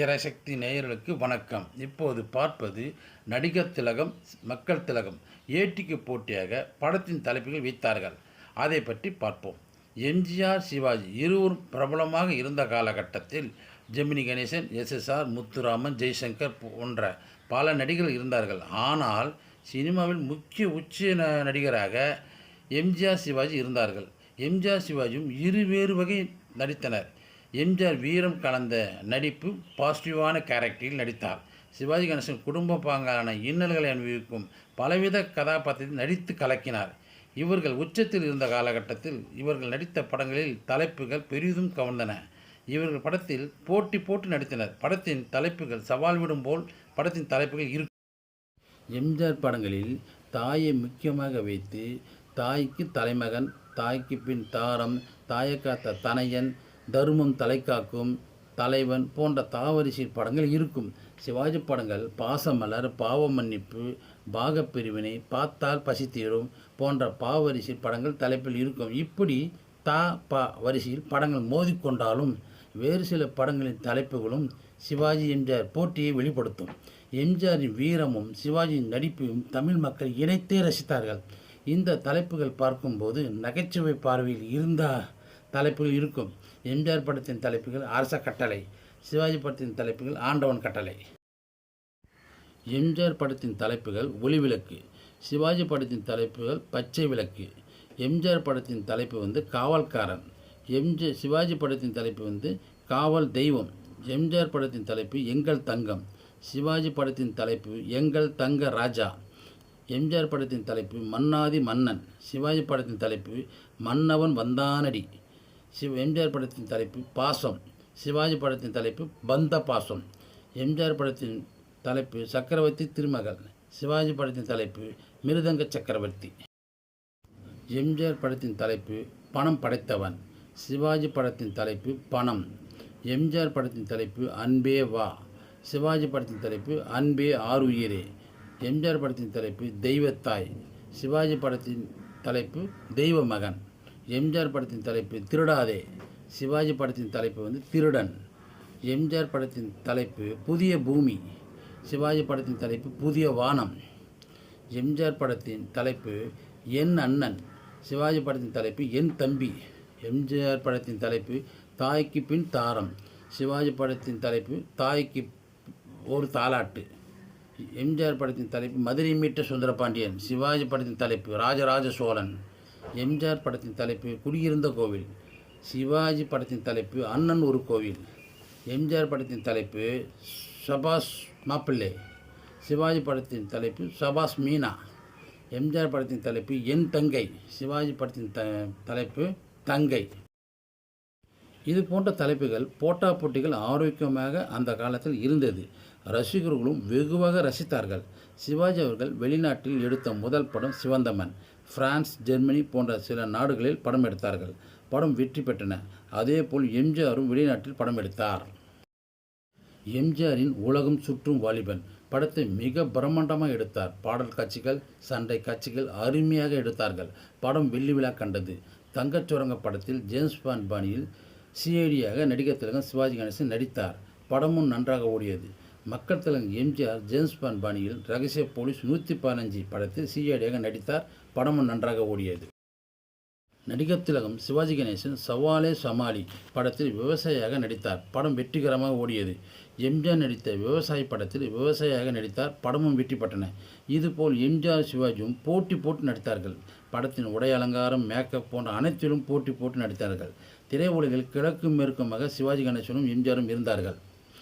திரைசக்தி நேயர்களுக்கு வணக்கம். இப்போது பார்ப்பது நடிகர் திலகம் மக்கள் திலகம். ஏட்டிக்கு போட்டியாக படத்தின் தலைப்புகள் வைத்தார்கள். அதை பற்றி பார்ப்போம். எம்ஜிஆர் சிவாஜி இருவரும் பிரபலமாக இருந்த காலகட்டத்தில் Gemini Ganesan S S R Muthuraman Jaishankar போன்ற பல நடிகர்கள் இருந்தார்கள். ஆனால் சினிமாவில் முக்கிய உச்ச ந- நடிகராக எம்ஜிஆர் சிவாஜி இருந்தார்கள். எம்ஜிஆர் சிவாஜியும் இருவேறு வகை நடித்தனர். எம்ஜிஆர் வீரம் கலந்த நடிப்பு பாசிட்டிவான கேரக்டரில் நடித்தார். சிவாஜி கணேசன் குடும்ப பாங்கான இன்னல்களை அனுபவிக்கும் பலவித கதாபாத்திரத்தில் நடித்து கலக்கினார். இவர்கள் உச்சத்தில் இருந்த காலகட்டத்தில் இவர்கள் நடித்த படங்களில் தலைப்புகள் பெரிதும் கவர்ந்தன. இவர்கள் படத்தில் போட்டி போட்டு நடித்தனர். படத்தின் தலைப்புகள் சவால் விடும் போல் படத்தின் தலைப்புகள் இருக்கும் எம்ஜிஆர் படங்களில் தாயை முக்கியமாக வைத்து தாய்க்கு தலைமகன் தாய்க்கு பின் தாரம் தாயை காத்த தனையன் தருமம் தலைக்காக்கும் தலைவன் போன்ற தாவரிசை படங்கள் இருக்கும். சிவாஜி படங்கள் பாசமலர் பாவ மன்னிப்பு பாகப்பிரிவினை பார்த்தால் பசி தீரும் போன்ற பாவரிசை படங்கள் தலைப்பில் இருக்கும். இப்படி தா பா வரிசையில் படங்கள் மோதிக்கொண்டாலும் வேறு சில படங்களின் தலைப்புகளும் சிவாஜி எம்ஜிஆர் போட்டியை வெளிப்படுத்தும். எம்ஜிஆரின் வீரமும் சிவாஜியின் நடிப்பையும் தமிழ் மக்கள் இணைத்தே ரசித்தார்கள். இந்த தலைப்புகள் பார்க்கும்போது நகைச்சுவை பார்வையில் இருந்த தலைப்புகள் இருக்கும். எம்ஜிஆர் படத்தின் தலைப்புகள் அரச கட்டளை சிவாஜி படத்தின் தலைப்புகள் ஆண்டவன் கட்டளை. எம்ஜிஆர் படத்தின் தலைப்புகள் ஒளிவிளக்கு சிவாஜி படத்தின் தலைப்புகள் பச்சை விளக்கு. எம்ஜிஆர் படத்தின் தலைப்பு வந்து காவல்காரன். எம்ஜி சிவாஜி படத்தின் தலைப்பு வந்து காவல் தெய்வம். எம்ஜிஆர் படத்தின் தலைப்பு எங்கள் தங்கம். சிவாஜி படத்தின் தலைப்பு எங்கள் தங்க ராஜா. எம்ஜிஆர் படத்தின் தலைப்பு மன்னாதி மன்னன். சிவாஜி படத்தின் தலைப்பு மன்னவன் வந்தானடி. சிவ எம்ஜிஆர் படத்தின் தலைப்பு பாசம் சிவாஜி படத்தின் தலைப்பு பந்த பாசம் எம்ஜிஆர் படத்தின் தலைப்பு சக்கரவர்த்தி திருமகள் சிவாஜி படத்தின் தலைப்பு மிருதங்க சக்கரவர்த்தி எம்ஜிஆர் படத்தின் தலைப்பு பணம் படைத்தவன் சிவாஜி படத்தின் தலைப்பு பணம் எம்ஜிஆர் படத்தின் தலைப்பு அன்பே வா சிவாஜி படத்தின் தலைப்பு அன்பே ஆருயிரே எம்ஜிஆர் படத்தின் தலைப்பு தெய்வத்தாய் சிவாஜி படத்தின் தலைப்பு தெய்வ மகன் எம்ஜிஆர் படத்தின் தலைப்பு திருடாதே சிவாஜி படத்தின் தலைப்பு வந்து திருடன் எம்ஜிஆர் படத்தின் தலைப்பு புதிய பூமி சிவாஜி படத்தின் தலைப்பு புதிய வானம் எம்ஜிஆர் படத்தின் தலைப்பு என் அண்ணன் சிவாஜி படத்தின் தலைப்பு என் தம்பி எம்ஜிஆர் படத்தின் தலைப்பு தாய்க்கு பின் தாரம் சிவாஜி படத்தின் தலைப்பு தாய்க்கு ஒரு தாலாட்டு எம்ஜிஆர் படத்தின் தலைப்பு மதுரை மீட்ட சுந்தரபாண்டியன் சிவாஜி படத்தின் தலைப்பு ராஜராஜ சோழன் எம்ஜிஆர் படத்தின் தலைப்பு குடியிருந்த கோவில் சிவாஜி படத்தின் தலைப்பு அண்ணன் ஒரு கோவில். எம்ஜிஆர் படத்தின் தலைப்பு சபாஸ் மாப்பிள்ளை. சிவாஜி படத்தின் தலைப்பு சபாஸ் மீனா. எம்ஜிஆர் படத்தின் தலைப்பு என் தங்கை. சிவாஜி படத்தின் த தலைப்பு தங்கை. இது போன்ற தலைப்புகள் போட்டா போட்டிகள் ஆரோக்கியமாக அந்த காலத்தில் இருந்தது. ரசிகர்களும் வெகுவாக ரசித்தார்கள். சிவாஜி அவர்கள் வெளிநாட்டில் எடுத்த முதல் படம் சிவந்தமன். பிரான்ஸ் ஜெர்மனி போன்ற சில நாடுகளில் படம் எடுத்தார்கள். படம் வெற்றி பெற்றன. அதேபோல் எம்ஜிஆரும் வெளிநாட்டில் படம் எடுத்தார். எம்ஜிஆரின் உலகம் சுற்றும் வாலிபன். படத்தை மிக பிரம்மாண்டமாக எடுத்தார். பாடல் காட்சிகள் சண்டை காட்சிகள் அருமையாக எடுத்தார்கள். படம் வெள்ளி விழா கண்டது. தங்கச் சுரங்க படத்தில் ஜேம்ஸ் பான் பாணியில் சிஐடியாக நடிகர் திலகம் சிவாஜி கணேசன் நடித்தார். படமும் நன்றாக ஓடியது. மக்கள் திலகம் எம்ஜிஆர் ஜேம்ஸ் பான் பாணியில் ரகசிய போலீஸ் நூற்றி பதினஞ்சு படத்தில் சிஐடியாக நடித்தார். படமும் நன்றாக ஓடியது. நடிகர் திலகம் சிவாஜி கணேசன் சவாலே சமாளி படத்தில் விவசாயியாக நடித்தார். படம் வெற்றிகரமாக ஓடியது. எம்ஜிஆர் நடித்த விவசாயி படத்தில் விவசாயியாக நடித்தார். படமும் வெற்றி பெற்றன. இதுபோல் எம்ஜிஆர் சிவாஜியும் போட்டி போட்டு நடித்தார்கள். படத்தின் உடை அலங்காரம் மேக்கப் போன்ற அனைத்திலும் போட்டி போட்டு நடித்தார்கள். திரையுலகில் கிழக்கு மேற்குமாக சிவாஜி கணேசனும் எம்ஜிஆரும் இருந்தார்கள்.